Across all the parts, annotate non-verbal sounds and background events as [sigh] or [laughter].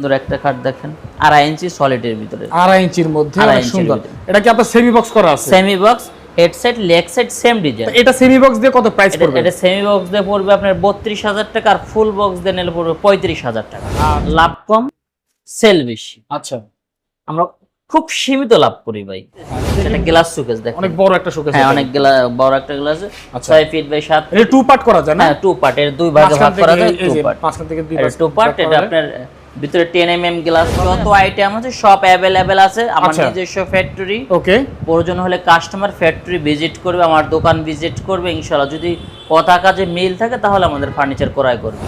সুন্দর একটা খাট দেখেন। আড়াই ইঞ্চি সলিডের ভিতরে। আড়াই ইঞ্চির মধ্যে সুন্দর। এটা কি আপনার সেমি বক্স করা আছে? Semi box head side leg side same design এটা সেমি বক্স দিয়ে কত প্রাইস পড়বে? এটা সেমি বক্স দিয়ে পড়বে আপনার বত্রিশ হাজার টাকা আর ফুল বক্স দিয়ে নিলে পড়বে পঁয়ত্রিশ হাজার টাকা। লাভ কম সেল বেশি। আচ্ছা। আমরা খুব সীমিত লাভ করি ভাই। এটা গ্লাস শোকেস দেখেন। অনেক বড় একটা শোকেস হ্যাঁ অনেক বড় একটা গ্লাস আচ্ছা। ছয় ফিট বাই সাত এটা টু পার্ট করা যায় না? হ্যাঁ টু পার্ট এর দুই ভাগে ভাগ করা যায় টু পার্ট মাঝখান থেকে দুই পাশ টু পার্ট এটা আপনার ভিতরে টেন এম এম গ্লাস যত আইটেম আছে সব অ্যাভেলেবেল আছে। আমার আচ্ছা। নিজস্ব ফ্যাক্টরি ওকে প্রয়োজন হলে কাস্টমার ফ্যাক্টরি ভিজিট করবে আমার দোকান ভিজিট করবে ইনশাল্লাহ যদি কথা কাজে মিল থাকে তাহলে আমাদের ফার্নিচার ক্রয় করবে।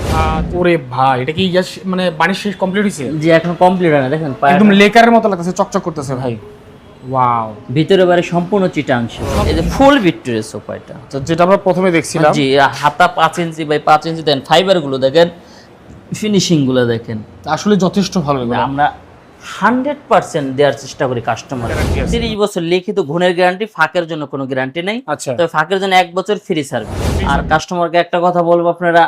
ওরে ভাই এটা কি ইয়াস মানে বাড়ির শেষ কমপ্লিট হয়েছে জি এখন কমপ্লিট হয় না দেখেন একদম লেকারের মতো লাগতেছে চকচক করতেছে ভাই। ওয়াও ভিতরে বারে সম্পূর্ণ চিটাংশ। এই যে ফুল ভিক্টোরিয়া সোফা এটা। তো যেটা আমরা প্রথমে দেখছিলাম। জি হাতা পাঁচ ইঞ্চি বাই পাঁচ ইঞ্চি দেন ফাইবারগুলো দেখেন। ফিনিশিংগুলো দেখেন। আসলে যথেষ্ট ভালো। আমরা হান্ড্রেড পার্সেন্ট দেওয়ার চেষ্টা করি কাস্টমার তিরিশ বছর লিখিত গুণের গ্যারান্টি ফাঁকের জন্য কোনো গ্যারান্টি নেই। আচ্ছা। তবে ফাঁকের জন্য এক বছর ফ্রি সার্ভিস আর কাস্টমারকে একটা কথা বলব আপনারা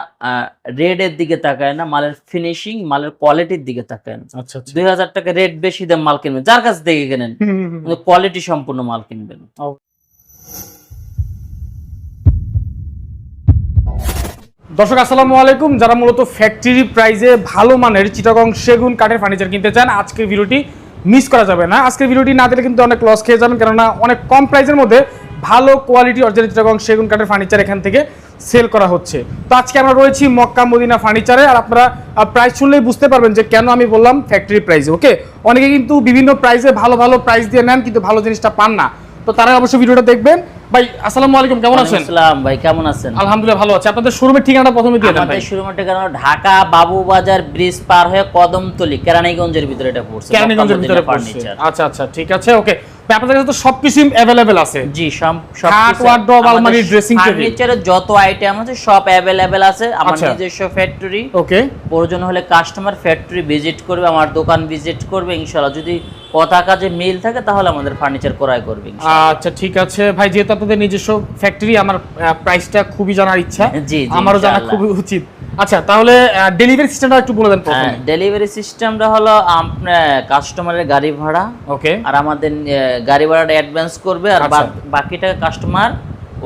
রেডের দিকে তাকায় না মালের ফিনিশিং মালের কোয়ালিটির দিকে তাকায় না। আচ্ছা আচ্ছা। দুই হাজার টাকা রেট বেশি দাম মাল কিনবেন। যার কাছ থেকে কেনেন কোয়ালিটি সম্পূর্ণ মাল কিনবেন। দর্শক, আসসালামু আলাইকুম। যারা মূলত ফ্যাক্টরি প্রাইজে ভালো মানের চিটাগং সেগুন কাঠের ফার্নিচার কিনতে চান আজকের ভিডিওটি মিস করা যাবে না। আজকের ভিডিওটি না দিলে কিন্তু অনেক লস খেয়ে যাবেন, কেননা অনেক কম প্রাইসের মধ্যে ভালো কোয়ালিটি অরিজিনাল চিটাগং সেগুন কাঠের ফার্নিচার এখান থেকে সেল করা হচ্ছে। তো আজকে আমরা রয়েছি মক্কা মদিনা ফার্নিচারে আর আপনারা প্রাইস শুনলেই বুঝতে পারবেন যে কেন আমি বললাম ফ্যাক্টরি প্রাইজে ওকে অনেকে কিন্তু বিভিন্ন প্রাইসে ভালো ভালো প্রাইস দিয়ে নেন, কিন্তু ভালো জিনিসটা পান না। তো তারা অবশ্যই ভিডিওটা দেখবেন। ভাই আসসালামু আলাইকুম কেমন আছেন? আসসালাম ভাই কেমন আছেন? আলহামদুলিল্লাহ ভালো আছে। আপনাদের শোরুমের ঠিকানাটা প্রথমে দিয়ে দেন ভাই। আমাদের শুরুমাটে কারণ ঢাকা বাবুবাজার ব্রিজ পার হয়ে কদমতলি কেরানীগঞ্জের ভিতরে এটা পড়ছে কেরানীগঞ্জের ভিতরে পড়ছে। আচ্ছা আচ্ছা ঠিক আছে ওকে। আপনাদের কাছে তো সবকিছু অ্যাভেলেবেল আছে। জি সব খাট, wardrobe, আলমারি, dressing table। ফার্নিচারের যত আইটেম আছে সব অ্যাভেলেবেল আছে। আমার আচ্ছা। নিজস্ব ফ্যাক্টরি ওকে। প্রয়োজন হলে কাস্টমার ফ্যাক্টরি ভিজিট করবে আমার দোকান ভিজিট করবে ইনশাআল্লাহ। যদি কথা যে মিল থাকে তাহলে আমাদের ফার্নিচার ক্রয় করবে আচ্ছা ঠিক আছে। ভাই যেহেতু আপনাদের নিজস্ব ফ্যাক্টরি আমার প্রাইসটা খুবই জানার ইচ্ছা। [laughs] জি, আমারও জানা খুবই উচিত। আচ্ছা তাহলে ডেলিভারি সিস্টেমটা একটু বলে দেন প্রথমে। ডেলিভারি সিস্টেমটা হলো আপনার কাস্টমারের গাড়ি ভাড়া। ওকে আর আমাদের গাড়ি ভাড়াটা অ্যাডভান্স করবে আর আচ্ছা। বাকিটা কাস্টমার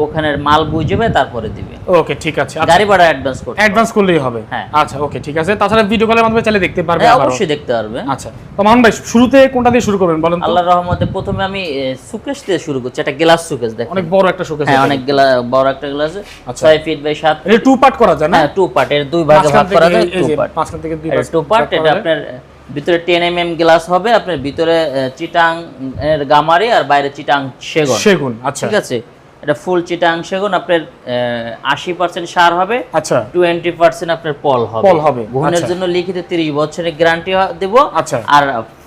ওখানের মাল বুঝবে তারপরে দিবে। ওকে ঠিক আছে। আচ্ছা। গাড়ি ভাড়া অ্যাডভান্স করবে অ্যাডভান্স করলেই হবে। হ্যাঁ। আচ্ছা ওকে ঠিক আছে। তাছাড়া ভিডিও কলের মাধ্যমে চাইলে দেখতে পারবে হ্যাঁ, অবশ্যই দেখতে পারবে। আচ্ছা। তো মামুন ভাই শুরুতে কোনটা দিয়ে শুরু করবেন বলেন তো? আল্লাহর রহমতে প্রথমে আমি সুকেশ দিয়ে শুরু করছি। একটা গ্লাস সুকেশ দেখেন। অনেক বড় একটা শোকেস হ্যাঁ অনেক বড় একটা গ্লাস আচ্ছা। ছয় ফিট বাই সাত এটা টু পার্ট করা যায় না? হ্যাঁ টু পার্ট এর দুই ভাগে ভাগ করা যায় টু পার্ট মাঝখান থেকে দুই এটা পাশ টু পার্ট এটা আপনার ভিতরে টেন এম এম গ্লাস হবে। আপনার ভিতরে চিটাং এর গামারি আর বাইরে চিটাং সেগুন। সেগুন আচ্ছা। ঠিক আছে? এটা ফুল চিটা চিটাং সেগুন আপনার আশি পার্সেন্ট সার হবে আচ্ছা। টোয়েন্টি পার্সেন্ট আপনার পল হবে। পল হবে, ঘুণের আচ্ছা। জন্য লিখিত তিরিশ বছরের গ্যারান্টি দেব। আচ্ছা। আর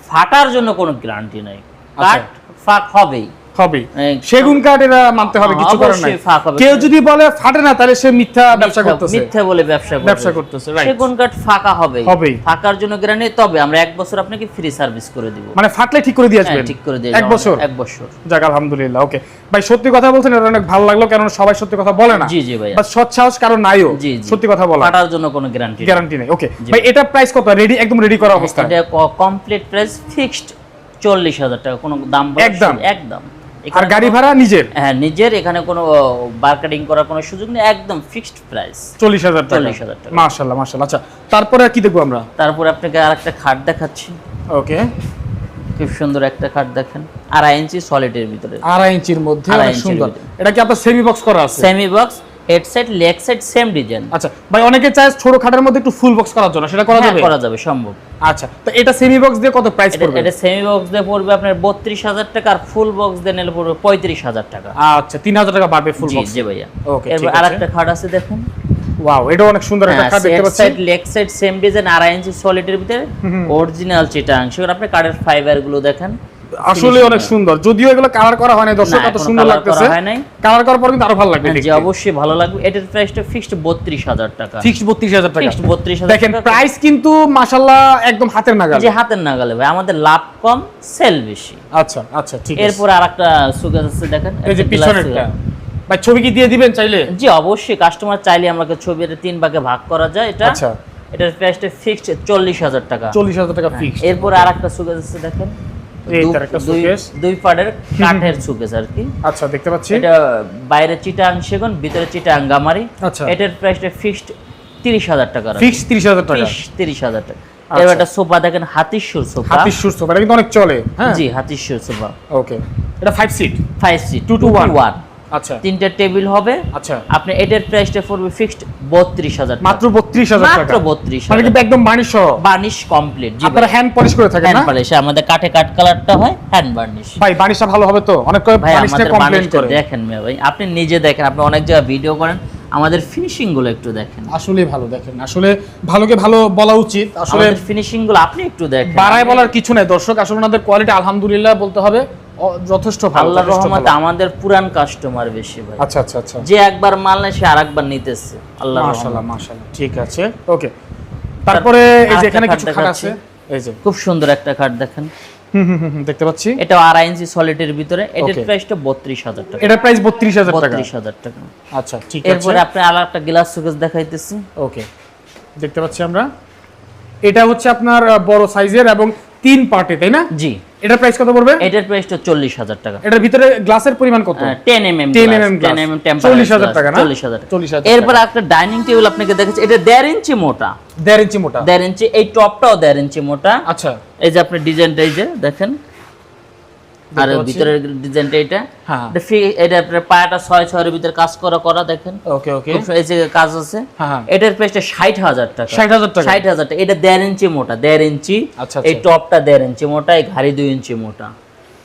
ফাটার জন্য কোনো গ্যারান্টি নাই। কাট ফাঁক ফাট হবেই। হবে। সেগুন কাঠ এরা মানতে হবে কিছু করার নাই। অবশ্যই ফাঁক হবে। কেউ যদি বলে ফাটে না তাহলে সে মিথ্যা ব্যবসা করতেছে। মিথ্যা বলে ব্যবসা ব্যবসা করতেছে, সেগুন কাঠ ফাঁকা হবে। হবেই। ফাঁকার জন্য গ্যারান্টি তবে আমরা এক বছর আপনাকে ফ্রি সার্ভিস করে দিব। মানে ফাটলে ঠিক করে দিয়ে হ্যাঁ, আসবেন? ঠিক করে দিয়ে এক বছর? এক বছর। যাক আলহামদুলিল্লাহ ওকে ভাই সত্যি কথা বলছেন এটা অনেক ভালো লাগল কারণ সবাই সত্যি কথা বলে না। জি, জি ভাইয়া। বা সৎ সাহস কারণ নাইও। সত্যি কথা বলা। ফাটার জন্য কোনো গ্যারান্টি গ্যারান্টি নেই ওকে ভাই এটা প্রাইস কত? রেডি একদম রেডি করা অবস্থা এটা কমপ্লিট প্রাইস ফিক্সড চল্লিশ হাজার টাকা কোনো দাম একদম? একদম। আর গাড়ি ভাড়া নিজের? হ্যাঁ নিজের এখানে কোনো মার্কেটিং করার কোনো সুযোগ নেই একদম ফিক্সড প্রাইস চল্লিশ হাজার টাকা। 40,000 টাকা। মাশাল্লাহ মাশাল্লাহ আচ্ছা তারপরে কি দেখব আমরা? তারপরে আপনাকে আরেকটা খাট দেখাচ্ছি। ওকে। খুব সুন্দর একটা খাট দেখেন। আড়াই ইঞ্চি সলিডের ভিতরে। আড়াই ইঞ্চির মধ্যে সুন্দর। এটা কি আপনার সেমি বক্স করা আছে? Semi box head side leg same design. আচ্ছা ভাই অনেকে চায় ছোট খাটের মধ্যে একটু ফুল বক্স করার জন্য সেটা করা যাবে? করা যাবে সম্ভব। আচ্ছা তো এটা সেমি বক্স দিয়ে কত প্রাইস পড়বে? এটা সেমি বক্স দিয়ে পড়বে আপনার বত্রিশ হাজার টাকা আর ফুল বক্স দিয়ে নিলে পড়বে পঁয়ত্রিশ হাজার টাকা। আচ্ছা তিন হাজার টাকা বাড়বে ফুল বক্স জি ভাইয়া। Okay, এরপর আরেকটা খাট আছে দেখুন। ওয়াও এটা অনেক সুন্দর একটা খাট দেখতে পাচ্ছি। Side leg side same design আড়াই ইঞ্চি সলিডের ভিতরে অরিজিনাল চিটাং সেগুলো আপনি কাঠের ফাইবারগুলো দেখেন। আসলে অনেক সুন্দর। যদিও এগুলো কালার করা হয় না দর্শক এত সুন্দর লাগতেছে। হয়। কালার করার পর কিন্তু আরও ভালো লাগবে হ্যাঁ, জি অবশ্যই ভালো লাগবে। এটার প্রাইসটা ফিক্সড বত্রিশ হাজার টাকা। ফিক্সড বত্রিশ হাজার টাকা। ফিক্সড বত্রিশ হাজার দেখেন প্রাইস কিন্তু মাশাল্লাহ একদম হাতের নাগাল। যে হাতের নাগালে ভাই। আমাদের লাভ কম সেল বেশি। আচ্ছা আচ্ছা ঠিক আছে। এরপর আর একটা সুগার আছে দেখেন। এই যে পিছনেরটা। ভাই ছবি কি দিয়ে দিবেন চাইলে? জি অবশ্যই। কাস্টমার চাইলে আমাকে ছবিটা তিন ভাগে ভাগ করা যায় এটা। আচ্ছা। এটার প্রাইসটা ফিক্সড চল্লিশ হাজার টাকা। চল্লিশ হাজার টাকা ফিক্স এরপর আর একটা সুকেস আছে দেখেন। এই তার একটা শোকেস আচ্ছা, ভিতরে চিটাং গামারি। আচ্ছা। এটার প্রাইসটা ফিক্সড 30000 টাকা ফিক্সড 30000 টাকা? ফিক্সড 30000 টাকা। আচ্ছা। এবার একটা সোফা দেখেন হাতির সুর সোফা হাতির সুর সোফা অনেক চলে হ্যাঁ। জি হাতির সুর সোফা। ওকে এটা 5 সিট 5 সিট 2 টু 1 আচ্ছা। তিনটা টেবিল হবে। আচ্ছা। আপনি এটার প্রাইসটা পড়বে ফিক্সড বত্রিশ হাজার মাত্র বত্রিশ হাজার টাকা। মাত্র বত্রিশ মানে কিন্তু একদম বাণিজ্য সহ। বার্নিশ কমপ্লিট আপনারা হ্যান্ড পলিশ করে থাকেন হ্যান্ড পলিশ আমাদের কাঠে কাঠ কালারটা হয় হ্যান্ড বার্নিশ ভাই বাণিজ্যটা ভালো হবে তো? অনেক আমাদের করে। দেখেন ভাই আপনি নিজে দেখেন আপনি অনেক জায়গায় ভিডিও করেন। আমাদের ফিনিশিংগুলো একটু দেখেন। আসলে ভালো দেখেন। আসলে ভালোকে ভালো বলা উচিত। আসলে ফিনিশিংগুলো আপনি একটু দেখেন। বাড়ায় বলার কিছু নাই। দর্শক আসলে ওনাদের কোয়ালিটি আলহামদুলিল্লাহ বলতে হবে। যথেষ্ট ভালো আল্লাহর রহমতে আমাদের পুরান কাস্টমার বেশি ভাই। আচ্ছা আচ্ছা আচ্ছা। যে একবার মাল নেয় সে আরেকবার নিতেছে আল্লাহর মাশাআল্লাহ মাশাআল্লাহ ঠিক আছে। ওকে তারপরে এই যে এখানে কিছু খাট আছে এই যে। খুব সুন্দর একটা কাঠ দেখেন। দেখতে পাচ্ছি। এটা আড়াই ইঞ্চি সলিডের ভিতরে। এটার. প্রাইসটা বত্রিশ হাজার টাকা। এটার প্রাইস বত্রিশ হাজার টাকা। বত্রিশ হাজার টাকা। আচ্ছা ঠিক আছে। এরপরে আপনি আর একটা গ্লাস সুকেস দেখাইতেছি। ওকে দেখতে পাচ্ছি আমরা। এটা হচ্ছে আপনার বড় সাইজের এবং তিন পার্টে তাই না? জি। এটার প্রাইস কত পড়বে? এটার প্রাইসটা চল্লিশ হাজার টাকা। এটার ভিতরে গ্লাসের পরিমাণ কত? Ten M M 10 mm ten glass। M M 40,000 টাকা না? চল্লিশ হাজার 40,000 এরপর একটা ডাইনিং টেবিল আপনাকে দেখাচ্ছি এটা 1.5 ইঞ্চি মোটা। 1.5 ইঞ্চি মোটা। 1.5 ইঞ্চি এই টপটাও 1.5 ইঞ্চি মোটা। আচ্ছা। এই যে আপনি ডিজাইনটা এই যে দেখেন আর ভিতরের ডিজাইনটা এটা। হ্যাঁ। এটা ফি- এটা আপনার পায়াটা ছয় ছয়ের ভিতরে কাজ করা করা দেখেন। ওকে ওকে খুব এই যে কাজ আছে। হ্যাঁ, হ্যাঁ। এটার প্রাইসটা ষাট হাজার টাকা। 60,000 টাকা? ষাট হাজার টাকা। এটা দেড় ইঞ্চি মোটা দেড় ইঞ্চি। আচ্ছা, এই আচ্ছা। টপটা দেড় ইঞ্চি মোটা এই ঘাড়ি দুই ইঞ্চি মোটা।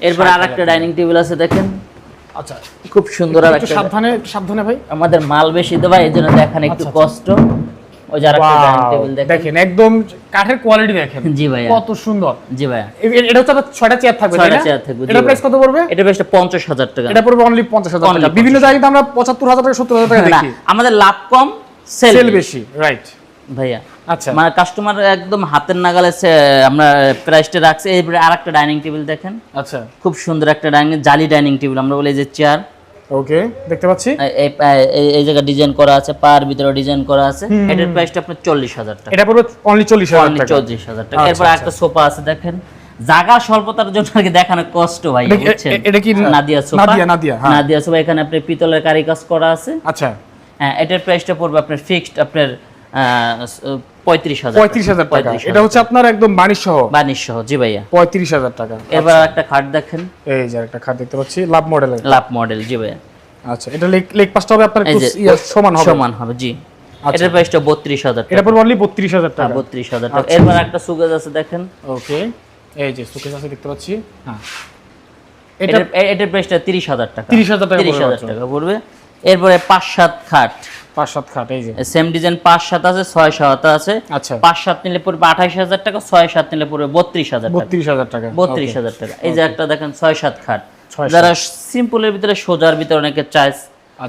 এরপর 60,000 আর একটা ডাইনিং টেবিল আছে দেখেন। আচ্ছা। খুব সুন্দর আর সাবধানে সাবধানে ভাই। আমাদের মাল বেশি দেওয়া এই জন্য দেখান একটু আচ্ছা, কষ্ট। ওই যার একটা ডাইনিং Wow, টেবিল দেখেন। দেখেন একদম কাঠের কোয়ালিটি দেখেন। জি ভাইয়া। কত সুন্দর। জি ভাইয়া। এ- এ- এটা হচ্ছে আপনার ছয়টা চেয়ার থাকবে ছয়টা চেয়ার থাকবে, এটা প্রাইস কত পড়বে? এটা বেশ পঞ্চাশ টাকা। এটা পড়বে অনলি টাকা। বিভিন্ন জায়গায় আমরা টাকা টাকা দেখি। আমাদের লাভ কম সেল বেশি। রাইট ভাইয়া। আচ্ছা। মানে কাস্টমার একদম হাতের নাগালে আমরা প্রাইসটা রাখছি। এরপরে আর একটা ডাইনিং টেবিল দেখেন। আচ্ছা। খুব সুন্দর একটা ডাইনিং জালি ডাইনিং টেবিল আমরা বলি এই যে চেয়ার ওকে দেখতে পাচ্ছি। এই এই- জায়গায় ডিজাইন করা আছে পার ভিতরে ডিজাইন করা আছে। এটার প্রাইসটা আপনার চল্লিশ হাজার টাকা। এটা পড়বে অনলি চল্লিশ হাজার Only টাকা। চল্লিশ হাজার টাকা। আচ্ছা, এরপর আচ্ছা। একটা সোফা আছে দেখেন। জায়গা স্বল্পতার জন্য আর কি দেখানো কষ্ট ভাই বুঝছেন? এটা কি নাদিয়া সোফা। নাদিয়া, নাদিয়া, হ্যাঁ। নাদিয়া সোফা এখানে আপনি পিতলের কারিকাজ করা আছে। আচ্ছা। হ্যাঁ এটার প্রাইসটা পড়বে আপনার ফিক্সড আপনার পঁয়ত্রিশ হাজার পঁয়ত্রিশ হাজার টাকা। এটা হচ্ছে আপনার একদম বাণিজ্য সহ সহ জি ভাইয়া। পঁয়ত্রিশ হাজার টাকা। এবার একটা খাট দেখেন। এই যে একটা খাট দেখতে পাচ্ছি লাভ মডেল জি ভাইয়া। আচ্ছা এটা লেগ লেগ পাসটা হবে আপনার এই একটু যে সমান হবে। সমান হবে জি। আচ্ছা। এটার প্রাইসটা বত্রিশ হাজার এটা পড়বে অনলি টাকা। বত্রিশ হাজার টাকা। আচ্ছা। এরপর একটা সুগেজ আছে দেখেন। ওকে। এই যে আছে দেখতে পাচ্ছি। হ্যাঁ। এটা এটার প্রাইসটা তিরিশ হাজার টাকা। 30,000 টাকা তিরিশ পড়বে হাজার মাত্র। টাকা পড়বে। এরপরে পাঁচ সাত খাট। পাঁচ সাত খাট এই যে। সেম ডিজাইন পাঁচ সাত আছে ছয় সাত আছে। আচ্ছা। পাঁচ সাত নিলে পড়বে আঠাশ হাজার টাকা ছয় সাত নিলে পড়বে বত্রিশ হাজার বত্রিশ হাজার টাকা বত্রিশ হাজার টাকা। এই যে একটা দেখেন ছয় সাত খাট যারা সিম্পলের ভিতরে সোজার ভিতরে অনেকে চাইস।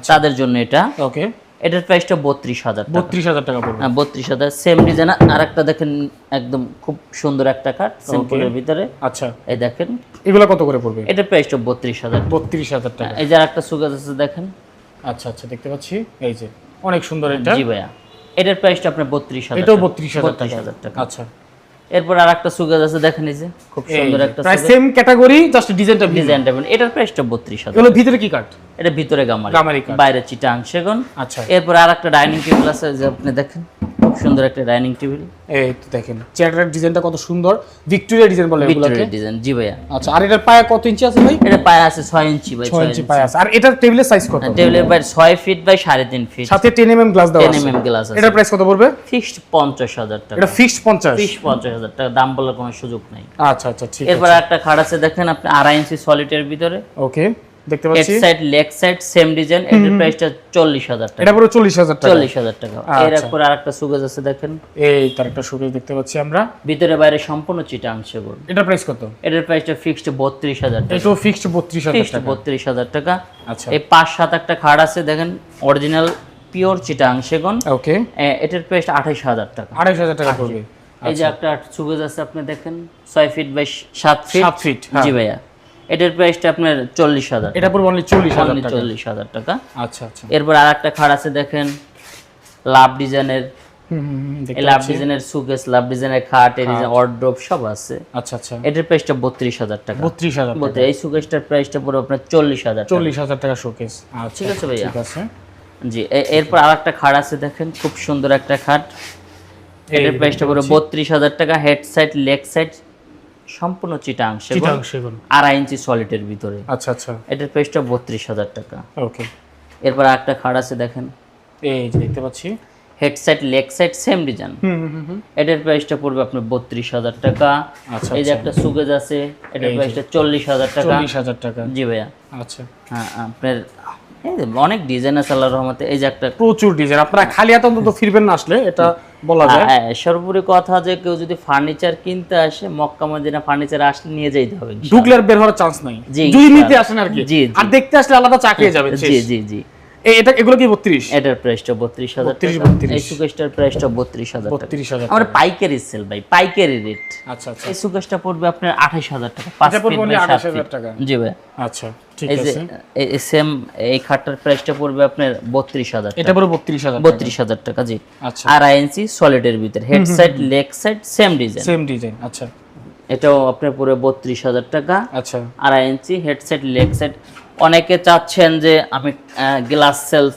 তাদের জন্য এটা। ওকে এটার প্রাইসটা বত্রিশ হাজার টাকা। বত্রিশ হাজার টাকা পড়বে। হ্যাঁ বত্রিশ হাজার। সেম ডিজাইন আর একটা দেখেন একদম খুব সুন্দর একটা খাট সিম্পলের ভিতরে। আচ্ছা। এই দেখেন। এগুলো কত করে পড়বে? এটার প্রাইসটা বত্রিশ হাজার বত্রিশ হাজার টাকা। এই যে আর একটা সুগাজ আছে দেখেন। আচ্ছা আচ্ছা দেখতে পাচ্ছি। এই যে অনেক সুন্দর এটা। জি ভাইয়া। এটার প্রাইসটা আপনার বত্রিশ হাজার এটাও। বত্রিশ হাজার টাকা। আচ্ছা। এরপর আর একটা সুগাজ আছে দেখেন এই যে খুব সুন্দর একটা প্রায় সেম ক্যাটাগরি জাস্ট ডিজাইনটা ডিজাইনটা এটার প্রাইসটা বত্রিশ হাজার। এগুলো ভিতরে কি কাট এটা ভিতরে গামারি। গামারি কাঠ। বাইরে চিটা আংশেগন আচ্ছা। এরপর আর একটা ডাইনিং টেবিল আছে যে আপনি দেখেন খুব সুন্দর একটা ডাইনিং টেবিল এই তো দেখেন চেয়ারটার ডিজাইনটা কত সুন্দর। ভিক্টোরিয়া ডিজাইন বলে এগুলোকে। ভিক্টোরিয়া ডিজাইন জি ভাইয়া। আচ্ছা আর এটার পায়ে কত ইঞ্চি আছে ভাই? এটা পায়ে আছে ছয় ইঞ্চি বাই ছয় ছয় ইঞ্চি ইঞ্চি পায়ে আছে। আর এটার টেবিলের সাইজ কত? টেবিলের বাইরে ছয় ফিট বাই সাড়ে তিন ফিট সাথে টেন এম এম গ্লাস দেওয়া 10 আছে mm glass আছে। এটার প্রাইস কত পড়বে? ফিক্সড পঞ্চাশ হাজার টাকা। এটা ফিক্সড পঞ্চাশ। ফিক্সড পঞ্চাশ হাজার টাকা দাম বলার কোনো সুযোগ নেই। আচ্ছা আচ্ছা ঠিক এরপর একটা খাট আছে দেখেন আপনি আড়াই ইঞ্চি সলিটের ভিতরে। ওকে দেখতে head side leg side same design এটার প্রাইসটা চল্লিশ হাজার টাকা। এটা পুরো চল্লিশ হাজার টাকা। চল্লিশ হাজার টাকা। এর আচ্ছা। পর সুগেজ আছে দেখেন। এই তার একটা শোকেস দেখতে পাচ্ছি আমরা। ভিতরে বাইরে সম্পূর্ণ চিটা আংশে এটার প্রাইস কত? এটার প্রাইসটা ফিক্সড বত্রিশ হাজার টাকা। এটাও ফিক্সড বত্রিশ হাজার ফিক্সড টাকা। বত্রিশ হাজার টাকা। আচ্ছা। এই পাঁচ সাত একটা খাট আছে দেখেন অরিজিনাল পিওর চিটা আংশেগন ওকে। এটার প্রাইস আঠাইশ হাজার টাকা। আড়াইশ হাজার টাকা পড়বে। এই যে একটা সুগেজ আছে আপনি দেখেন ছয় ফিট বাই সাত ফিট সাত ফিট হ্যাঁ। জি ভাইয়া। এটার প্রাইসটা আপনার চল্লিশ হাজার এটা পড়বে অনলি চল্লিশ হাজার চল্লিশ হাজার টাকা। আচ্ছা আচ্ছা। এরপর আর একটা খাট আছে দেখেন লাভ ডিজাইনের। লাভ ডিজাইনের সুকেস লাভ ডিজাইনের খাট এই ডিজাইন অর্ড্রপ সব আছে। আচ্ছা আচ্ছা। এটার প্রাইসটা বত্রিশ হাজার টাকা। বত্রিশ হাজার এই সুকেসটার প্রাইসটা পুরো আপনার চল্লিশ হাজার টাকা। চল্লিশ হাজার টাকা শোকেস আচ্ছা ঠিক আছে ভাইয়া। ঠিক আছে। জি এরপর আর একটা খাট আছে দেখেন খুব সুন্দর একটা খাট। এটার প্রাইসটা পুরো বত্রিশ হাজার টাকা হেড সাইড লেগ সাইড সম্পূর্ণ চিটাং সেগুন। আড়াই ইঞ্চি সলিডের ভিতরে। আচ্ছা আচ্ছা। এটার প্রাইসটা বত্রিশ হাজার টাকা। ওকে এরপর একটা খাট আছে দেখেন। এই যে দেখতে পাচ্ছি। Head side leg side same design এটার প্রাইসটা পড়বে আপনার বত্রিশ হাজার টাকা। আচ্ছা, এই যে একটা সুগেজ আছে এটার প্রাইসটা চল্লিশ হাজার টাকা। চল্লিশ হাজার টাকা। জি ভাইয়া। আচ্ছা। হ্যাঁ আপনার অনেক ডিজাইন আছে আল্লাহর রহমতে। এই যে একটা প্রচুর ডিজাইন আপনারা খালি হাতে অন্তত ফিরবেন না আসলে। এটা বলা যায়। হ্যাঁ, সর্বোপরি কথা যে কেউ যদি ফার্নিচার কিনতে আসে মক্কা মদিনা ফার্নিচার আসলে নিয়ে যেতে হবে। ঢুকলে বের হওয়ার চান্স নাই। যদি নিতে আসেন আর কি। আর দেখতে আসলে আলাদা চা খেয়ে যাবে জি জি জি। এটা এগুলো কি বত্রিশ? এটার প্রাইসটা বত্রিশ হাজার 32, এই সুকেশটার প্রাইসটা বত্রিশ হাজার টাকা। বত্রিশ হাজার আমরা পাইকারি সেল ভাই পাইকারি রেট আচ্ছা আচ্ছা। এই সুকেশটা পড়বে আপনার আঠাশ হাজার টাকা পাঁচ এটা পড়বে ফিট only বাই সাত 28,000 টাকা। জি ভাই। আচ্ছা ঠিক এই সেম এই খাটটার প্রাইসটা পড়বে আপনার বত্রিশ হাজার এটা পুরো বত্রিশ হাজার বত্রিশ হাজার টাকা জি। আচ্ছা। আড়াই ইঞ্চি সলিডের ভিতরে head side leg side same design same design আচ্ছা। এটাও আপনার পুরো বত্রিশ হাজার টাকা। আচ্ছা। আড়াই ইঞ্চি হেডসেট লেগ সেট অনেকে চাচ্ছেন যে আমি গ্লাস সেলফ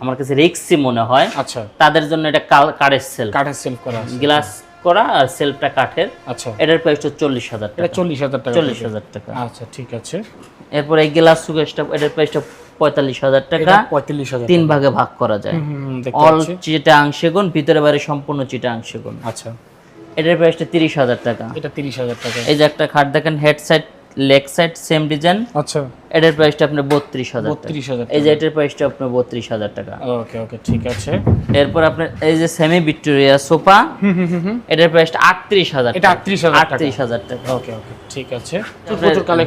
আমার কাছে রিক্সি মনে হয়। আচ্ছা। তাদের জন্য এটা কাঠের সেলফ কাঠের সেল করা আছে। গ্লাস করা আর সেলফটা কাঠের আচ্ছা। এটার প্রাইসটা চল্লিশ হাজার টাকা। চল্লিশ হাজার টাকা। চল্লিশ। হাজার টাকা। আচ্ছা ঠিক আছে। এরপর এই গ্লাস সুগেসটা এটার প্রাইসটা পঁয়তাল্লিশ হাজার টাকা। পঁয়তাল্লিশ হাজার তিন ভাগে ভাগ করা যায়। অল চিটা আংশেগুন ভিতরে বাইরে সম্পূর্ণ চিটা আংশেগুন আচ্ছা। এটার প্রাইসটা তিরিশ হাজার টাকা। এটা তিরিশ হাজার টাকা। এই যে একটা খাট দেখেন head side leg side same design. আচ্ছা। এটার প্রাইসটা আপনার বত্রিশ হাজার বত্রিশ হাজার এই যে এটার প্রাইসটা আপনার বত্রিশ হাজার টাকা। ওকে ওকে ঠিক আছে। এরপর আপনার এই যে সেমি ভিক্টোরিয়া সোফা এটার প্রাইসটা আটত্রিশ হাজার এটা 38,000 টাকা। আটত্রিশ হাজার টাকা। ওকে ওকে ঠিক আছে।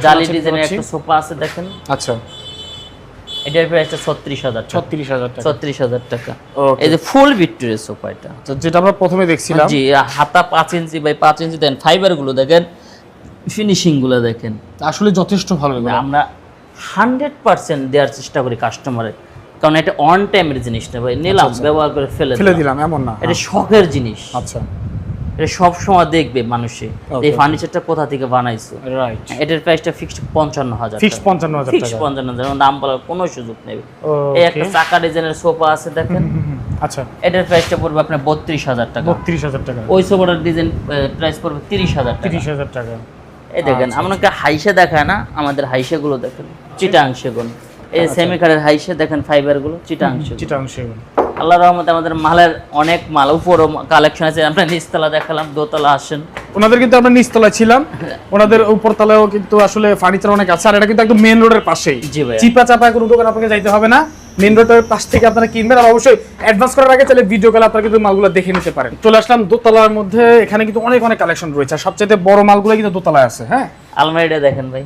জালি ডিজাইনের একটা সোফা আছে দেখেন। আচ্ছা। এটার প্রাইসটা ছত্রিশ হাজার ছত্রিশ হাজার টাকা। ছত্রিশ হাজার টাকা। এই যে ফুল ভিক্টোরিয়া সোফা এটা। তো যেটা আমরা প্রথমে দেখছিলাম। জি হাতা পাঁচ ইঞ্চি বাই পাঁচ ইঞ্চি দেন। ফাইবারগুলো দেখেন। ফিনিশিংগুলো দেখেন। আসলে যথেষ্ট ভালো। আমরা হান্ড্রেড পার্সেন্ট দেওয়ার চেষ্টা করি কাস্টমারের কারণ এটা অন টাইমের জিনিসটা ভাই। নিলাম ব্যবহার করে ফেলে আচ্ছা, ফেলে দিলাম। এমন না। এটা শখের জিনিস। আচ্ছা। এটা সব সময় দেখবে মানুষে। এই ফার্নিচারটা কোথা থেকে বানাইছো? রাইট এটার প্রাইসটা ফিক্সড পঞ্চান্ন হাজার ফিক্স পঞ্চান্ন হাজার ফিক্সড পঞ্চান্ন হাজার। নাম বলার কোনো সুযোগ নেই। এই একটা চাকা ডিজাইনের সোফা আছে দেখেন। আচ্ছা। এটার প্রাইসটা পড়বে আপনার বত্রিশ হাজার টাকা। বত্রিশ হাজার টাকা। ওই সোফাটার ডিজাইন প্রাইস পড়বে তিরিশ হাজার তিরিশ হাজার টাকা। এই দেখেন আচ্ছা, আপনাকে হাইসে দেখায় না আমাদের হাইসে গুলো দেখেন এই আচ্ছা। হাইসে দেখেন ফাইবারগুলো চিটাংশে চিটাং সেগুন আল্লাহ রহমতে আমাদের মালের অনেক মাল উপরও কালেকশন আছে। আমরা নিচতলা দেখালাম দোতলা আসেন। ওনাদের কিন্তু আমরা নিচতলায় ছিলাম। ওনাদের উপরতলায়ও কিন্তু আসলে ফার্নিচার অনেক আছে আর এটা কিন্তু একদম মেন রোডের পাশেই। চিপা চাপায় কোনো দোকান আপনাকে যাইতে হবে না। মেন রোডের পাশ থেকে আপনারা কিনবেন আর অবশ্যই অ্যাডভান্স করার আগে তাহলে ভিডিও কলে আপনারা কিন্তু মালগুলো দেখে নিতে পারেন। চলে আসলাম দোতলার মধ্যে এখানে কিন্তু অনেক অনেক কালেকশন রয়েছে। আর সবচেয়ে বড় মালগুলো কিন্তু দোতলায় আছে হ্যাঁ? আলমারিটা দেখেন ভাই।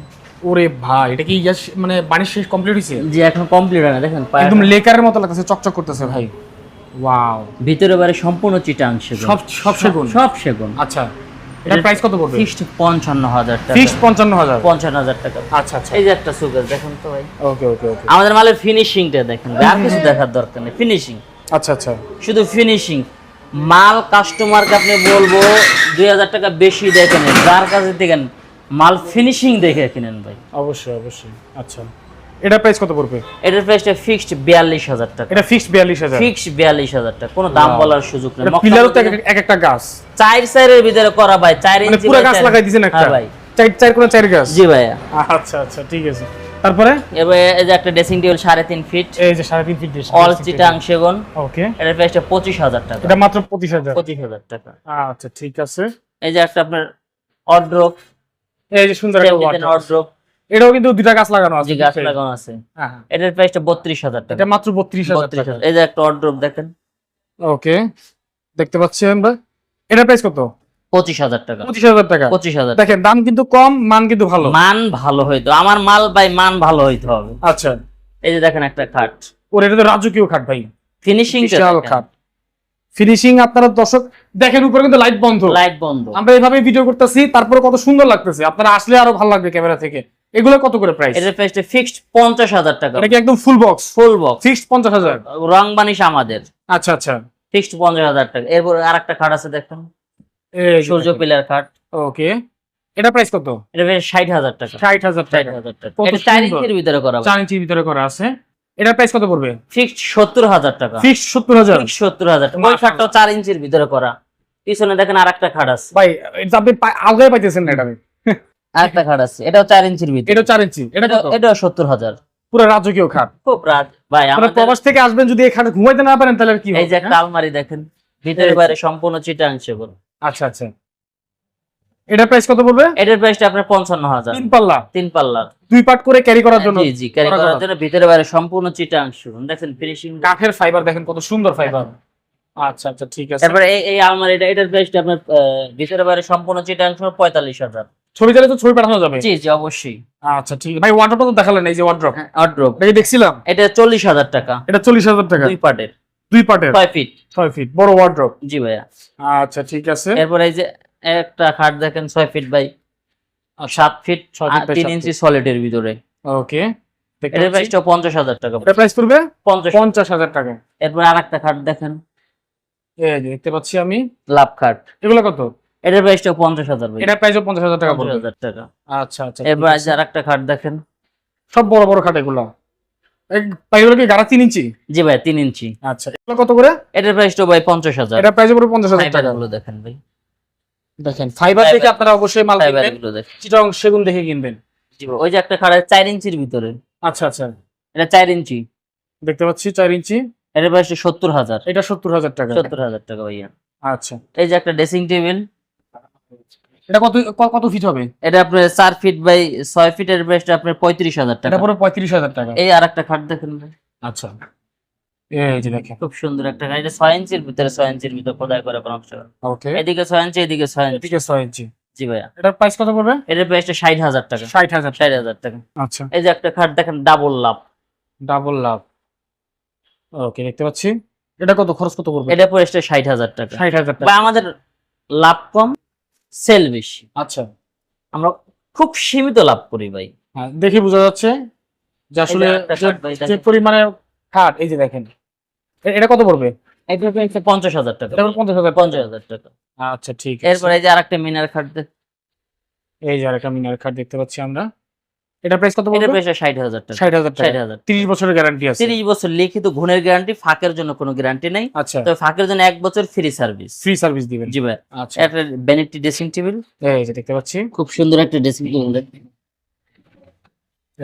ওরে ভাই এটা কি মানে বাড়ির শেষ কমপ্লিট হয়েছে জি এখন কমপ্লিট হয় না দেখেন একদম লেকারের মতো লাগতেছে চকচক করতেছে ভাই। ওয়াও ভিতরে বাইরে সম্পূর্ণ চিটাংশে সব সব সেগুন? সব সেগুন। আচ্ছা। এটার প্রাইস কত পড়বে? ফিক্সড পঞ্চান্ন হাজার টাকা। ফিক্স পঞ্চান্ন হাজার পঞ্চান্ন হাজার টাকা। আচ্ছা আচ্ছা। এই যে একটা সুগার দেখুন তো ভাই। ওকে ওকে ওকে আমাদের মালের ফিনিশিংটা দেখেন আর কিছু দেখার দরকার নেই। ফিনিশিং আচ্ছা আচ্ছা। শুধু ফিনিশিং মাল কাস্টমারকে আপনি বলব দুই হাজার টাকা বেশি দেখেন যার কাছে দেখেন মাল ফিনিশিং দেখে কিনেন ভাই। অবশ্যই অবশ্যই। আচ্ছা। এটা প্রাইস কত পড়বে? এটার প্রাইসটা ফিক্সড বিয়াল্লিশ হাজার টাকা। এটা ফিক্সড বিয়াল্লিশ হাজার। ফিক্সড বিয়াল্লিশ হাজার টাকা। কোনো দাম বলার সুযোগ নেই। পিলারও তো এক- এক একটা গাছ। চার সাইরের ভিতরে করা ভাই চার মানে ইঞ্চি পুরো গাছ লাগাই দিয়েছেন একটা? হ্যাঁ ভাই। চার চার কোন চার গাছ? জি ভাইয়া আচ্ছা আচ্ছা ঠিক আছে। তারপরে? এবার এই যে একটা ড্রেসিং টেবিল সাড়ে তিন ফিট এই যে সাড়ে তিন ফিট অল চিটাং সেগুন। ওকে এটার প্রাইসটা পঁচিশ হাজার টাকা। এটা মাত্র পঁচিশ হাজার। পঁচিশ হাজার টাকা। আচ্ছা ঠিক আছে। এই যে একটা আপনার অড্রপ এই যে সুন্দর একটা water। এটাও কিন্তু দুইটা গাছ লাগানো আছে গাছ লাগানো আছে। হ্যাঁ, হ্যাঁ। এটার প্রাইসটা বত্রিশ হাজার টাকা। এটা মাত্র বত্রিশ হাজার টাকা। এই যে একটা দেখেন। ওকে দেখতে পাচ্ছি আমরা। এটার প্রাইস কত? পঁচিশ হাজার টাকা। পঁচিশ হাজার টাকা। পঁচিশ হাজার। দেখেন দাম কিন্তু কম মান কিন্তু ভালো। মান ভালো হইতো। আমার মাল ভাই মান ভালো হইতে হবে। আচ্ছা। এই যে দেখেন একটা খাট। ওর এটা তো রাজকীয় খাট ভাই। ফিনিশিং খাট। ফিনিশিং আপনারা দর্শক দেখেন উপরে কিন্তু লাইট বন্ধ। লাইট বন্ধ। আমরা এইভাবে ভিডিও করতেছি তারপরে কত সুন্দর লাগতেছে। আপনারা আসলে আরও ভালো লাগবে ক্যামেরা থেকে। এগুলো কত করে প্রাইস এটার প্রাইসটা ফিক্সড পঞ্চাশ হাজার টাকা। এটা কি একদম full box full box fixed পঞ্চাশ হাজার? রং বানিশ আমাদের। আচ্ছা আচ্ছা। ফিক্সড পঞ্চাশ হাজার টাকা। এরপর আর একটা খাট আছে দেখেন সূর্য পিলার খাট। ওকে এটা প্রাইস কত? এটা বেশ ষাট হাজার টাকা। ষাট হাজার ষাট টাকা হাজার টাকা। কত এটা চার ইঞ্চির ভিতরে করা চার ইঞ্চির ভিতরে করা আছে। এটা প্রাইস কত পড়বে? ফিক্সড সত্তর হাজার টাকা। ফিক্সড সত্তর হাজার। ফিক্সড সত্তর হাজার টাকা। ওই। খাটটাও চার ইঞ্চির ভিতরে করা। পিছনে দেখেন আর একটা খাট আছে। ভাই এটা আপনি আলগায় পাইতেছেন না এটা আমি আর একটা খাট আছে এটাও চার ইঞ্চির ভিতরে। এটা চার ইঞ্চি এটা এটা- কত? সত্তর হাজার। পুরো রাজকীয় খাট। খুব রাত ভাই আমাদের প্রবাস থেকে আসবেন যদি এই খাটে ঘুমাইতে না পারেন তাহলে কি এই যে একটা আলমারি দেখেন ভিতরে বাইরে সম্পূর্ণ চিটাংশ বল আচ্ছা আচ্ছা। এটার প্রাইস কত পড়বে? এটার প্রাইসটা আপনার পঞ্চান্ন হাজার। তিন পাল্লা। তিন পাল্লার দুই করে ক্যারি করার জন্য জি জি ক্যারি করার জন্য। ভিতরে বাইরে সম্পূর্ণ দেখেন ফিনিশিং কাঠের ফাইবার দেখেন কত সুন্দর ফাইবার আচ্ছা আচ্ছা ঠিক আছে। তারপরে এই আলমারিটা এটার প্রাইসটা আপনার ভিতরে বাইরে সম্পূর্ণ চিটাংশ পঁয়তাল্লিশ হাজার। ছবি দিলে তো ছবি পাঠানো যাবে। জি জি অবশ্যই। আচ্ছা ঠিক ভাই ওয়ার্ড্রপটা তো দেখালেন এই যে ওয়ার্ড্রপ অড্রপ এটা দেখছিলাম? এটা চল্লিশ হাজার টাকা। এটা চল্লিশ হাজার টাকা। দুই পার্টের দুই পার্টের ছয় ফিট ছয় ফিট বড় ওয়ার্ড্রপ জি ভাইয়া। আচ্ছা ঠিক আছে। এরপরে এই যে একটা খাট দেখেন ছয় ফিট বাই সাত ফিট ছয় by তিন ইঞ্চি সলিডের ভিতরে। ওকে এটার প্রাইসটা পঞ্চাশ হাজার টাকা এটা প্রাইস পড়বে? পঞ্চাশ। পঞ্চাশ হাজার টাকা। এরপরে আর একটা খাট দেখেন। এই যে দেখতে পাচ্ছি আমি। লাভ খাট। এগুলো কত? এটার প্রাইসটা পঞ্চাশ হাজার ভাই। এটা প্রাইসও পঞ্চাশ হাজার টাকা পঞ্চাশ পড়বে হাজার টাকা। আচ্ছা আচ্ছা আছে। আর একটা খাট দেখেন। সব বড় বড় খাট এগুলো। ভাই এগুলো কি গাড়া তিন ইঞ্চি? জি ভাই তিন ইঞ্চি। আচ্ছা এগুলো কত করে? এটার প্রাইসটা ভাই পঞ্চাশ হাজার। এটা প্রাইস পড়বে পঞ্চাশ হাজার টাকা। গুলো দেখেন ভাই। দেখেন ফাইবার থেকে আপনারা অবশ্যই মাল কিনবেন। চিটং সেগুন দেখে কিনবেন। জি ভাই, ওই যে একটা খাট চার ইঞ্চির ভিতরে। আচ্ছা আচ্ছা। এটা চার ইঞ্চি। দেখতে পাচ্ছি চার ইঞ্চি। এটার প্রাইসটা সত্তর হাজার। এটা সত্তর হাজার টাকা। সত্তর হাজার টাকা ভাইয়া। আচ্ছা। এই যে একটা ড্রেসিং টেবিল এটা কত কত ফিট হবে? এটা আপনার চার ফিট বাই ছয় ফিটের প্রাইসটা আপনার পঁয়ত্রিশ হাজার টাকা। পুরো পঁয়ত্রিশ হাজার টাকা। এই আর একটা খাট দেখেন আচ্ছা। এই যে দেখেন। খুব সুন্দর একটা খাট। এটা ছয় ইঞ্চির ভিতরে ছয় ইঞ্চির ভিতরে খোদাই করে নকশ ওকে। এদিকে ছয় ইঞ্চি এদিকে ছয় ইঞ্চি। এদিকে ছয় ইঞ্চি। জি ভাইয়া। এটার প্রাইস কত পড়বে? এটার প্রাইসটা ষাট হাজার টাকা। ষাট হাজার। ষাট হাজার টাকা। আচ্ছা। এই যে একটা খাট দেখেন ডাবল লাভ ডাবল লাভ ওকে দেখতে পাচ্ছি। এটা কত? খরচ কত পড়বে? এটা প্রাইসটা ষাট হাজার টাকা। ষাট হাজার টাকা। আমাদের লাভ কম। সেল বেশি। আচ্ছা। আমরা খুব সীমিত লাভ করি ভাই। হ্যাঁ দেখে বোঝা যাচ্ছে যে আসলে যে- পরিমাণে খাট এই যে দেখেন। এটা কত পড়বে? এটা পঞ্চাশ হাজার টাকা। পঞ্চাশ হাজার পঞ্চাশ হাজার টাকা। আচ্ছা ঠিক আছে। এরপরে এই যে আরেকটা মিনার খাট এই যে আরেকটা মিনার খাট দেখতে পাচ্ছি আমরা। এটা প্রাইস কত এটা ষাট হাজার টাকা। বছরের গ্যারান্টি আছে। বছর লিখিত গুণের গ্যারান্টি ফাঁকের জন্য কোনো গ্যারান্টি নেই। আচ্ছা। ফাঁকের জন্য এক বছর ফ্রি সার্ভিস ফ্রি সার্ভিস দিবেন। জি ভাই। আচ্ছা। বেনেটি ড্রেসিং টেবিল এই যে দেখতে পাচ্ছি। খুব সুন্দর একটা ড্রেসিং টেবিল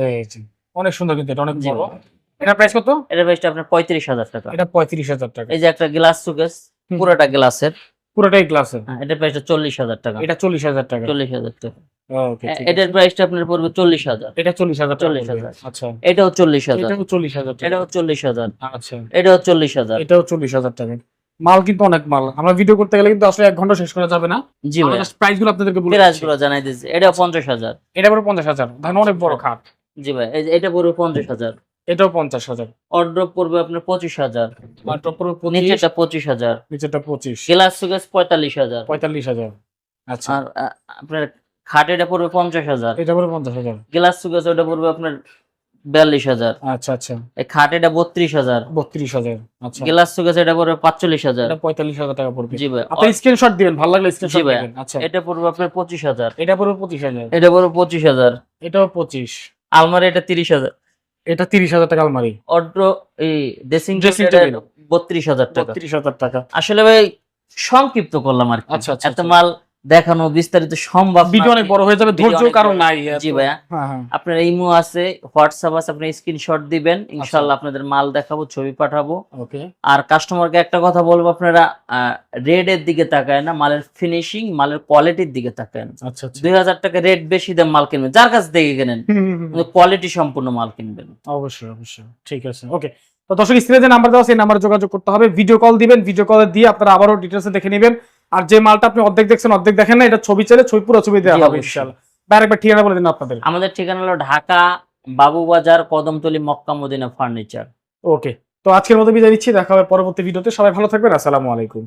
এই যে অনেক সুন্দর কিন্তু এটা অনেক বড়। এটা প্রাইস কত? এটা প্রাইসটা আপনার পঁয়ত্রিশ হাজার টাকা। এটা পঁয়ত্রিশ হাজার টাকা। এই যে একটা গ্লাস সুকেস পুরোটা গ্লাসের পুরোটাই গ্লাসের হ্যাঁ, এটার প্রাইসটা চল্লিশ হাজার টাকা। এটা চল্লিশ হাজার টাকা। চল্লিশ হাজার টাকা। ওকে এ- এটার প্রাইসটা আপনার পড়বে চল্লিশ হাজার। এটা চল্লিশ হাজার টাকা 40,000 পড়বে। আচ্ছা। এটাও চল্লিশ হাজার। এটাও চল্লিশ হাজার টাকা। এটাও চল্লিশ হাজার। আচ্ছা। এটাও চল্লিশ হাজার। এটাও চল্লিশ হাজার টাকা। মাল কিন্তু অনেক মাল। আমরা ভিডিও করতে গেলে কিন্তু আসলে এক ঘণ্টা শেষ করা যাবে না। জি প্রাইসগুলো আপনাদেরকে বলে প্রাইসগুলো জানাই দিচ্ছি। এটাও পঞ্চাশ হাজার। এটা পুরো পঞ্চাশ হাজার। ধান অনেক বড় খাট। জি ভাই এটা পড়বে পঞ্চাশ হাজার। এটাও পঞ্চাশ হাজার। অর্ড্রপ পড়বে আপনার পঁচিশ হাজার। নিচেটা পঁচিশ। হাজার। নিচেটা পঁচিশ। গ্লাস পঁয়তাল্লিশ হাজার। পঁয়তাল্লিশ হাজার। আচ্ছা। আর আপনার খাট এটা পড়বে পঞ্চাশ হাজার। এটা পুরো পঞ্চাশ হাজার। গ্লাস সুকেস ওটা পড়বে আপনার বিয়াল্লিশ হাজার। আচ্ছা আচ্ছা। এই খাট এটা বত্রিশ হাজার। বত্রিশ হাজার আচ্ছা। গ্লাস এটা পড়বে পাঁচচল্লিশ হাজার। এটা পঁয়তাল্লিশ হাজার টাকা পড়বে। জি ভাই আপনি স্ক্রিনশট দিবেন ভালো লাগলে স্ক্রিনশট দিবেন আচ্ছা। এটা পড়বে আপনার পঁচিশ হাজার। এটা পুরো পঁচিশ হাজার। এটা পড়বে পঁচিশ হাজার। এটাও পঁচিশ। আলমারি এটা তিরিশ হাজার। এটা তিরিশ হাজার টাকা আলমারি। অর্ড্র এই ড্রেসিং Dressing টেবিল। বত্রিশ হাজার টাকা। বত্রিশ হাজার টাকা। আসলে ভাই সংক্ষিপ্ত করলাম আর কি। আচ্ছা, আচ্ছা, এত আচ্ছা। মাল দেখানো বিস্তারিত সম্ভব ভিডিও অনেক বড় হয়ে যাবে ধৈর্য কারণ নাই জি ভাইয়া। হ্যাঁ হ্যাঁ। আপনার ইমো আছে হোয়াটসঅ্যাপ আছে আপনি স্ক্রিনশট দিবেন আচ্ছা। ইনশাল্লাহ আপনাদের মাল দেখাবো ছবি পাঠাবো। ওকে। আর কাস্টমারকে একটা কথা বলব আপনারা রেডের দিকে তাকায় না মালের ফিনিশিং মালের কোয়ালিটির দিকে তাকায় না। আচ্ছা আচ্ছা। দুই হাজার টাকা রেট বেশি দাম মাল কিনবেন। যার কাছ থেকে কেনেন। কোয়ালিটি সম্পূর্ণ মাল কিনবেন। অবশ্যই অবশ্যই। ঠিক আছে ওকে। তো দর্শক স্ক্রিনে যে নাম্বার দেওয়া সেই নাম্বারে যোগাযোগ করতে হবে। ভিডিও কল দিবেন ভিডিও কল দিয়ে আপনারা আবারও ডিটেলসে দেখে নেবেন। আর যে মালটা আপনি অর্ধেক দেখছেন অর্ধেক দেখেন না এটা ছবি চাইলে ছবি পুরো ছবি দেওয়া হবে। ইনশাআল্লাহ। একবার ঠিকানা বলে দিন আপনাদের। আমাদের ঠিকানা হলো Dhaka Babubazar Kadamtali Mecca Medina furniture. Okay তো আজকের মতো বিদায় নিচ্ছি দেখা হবে পরবর্তী ভিডিওতে। সবাই ভালো থাকবেন আসসালামু আলাইকুম।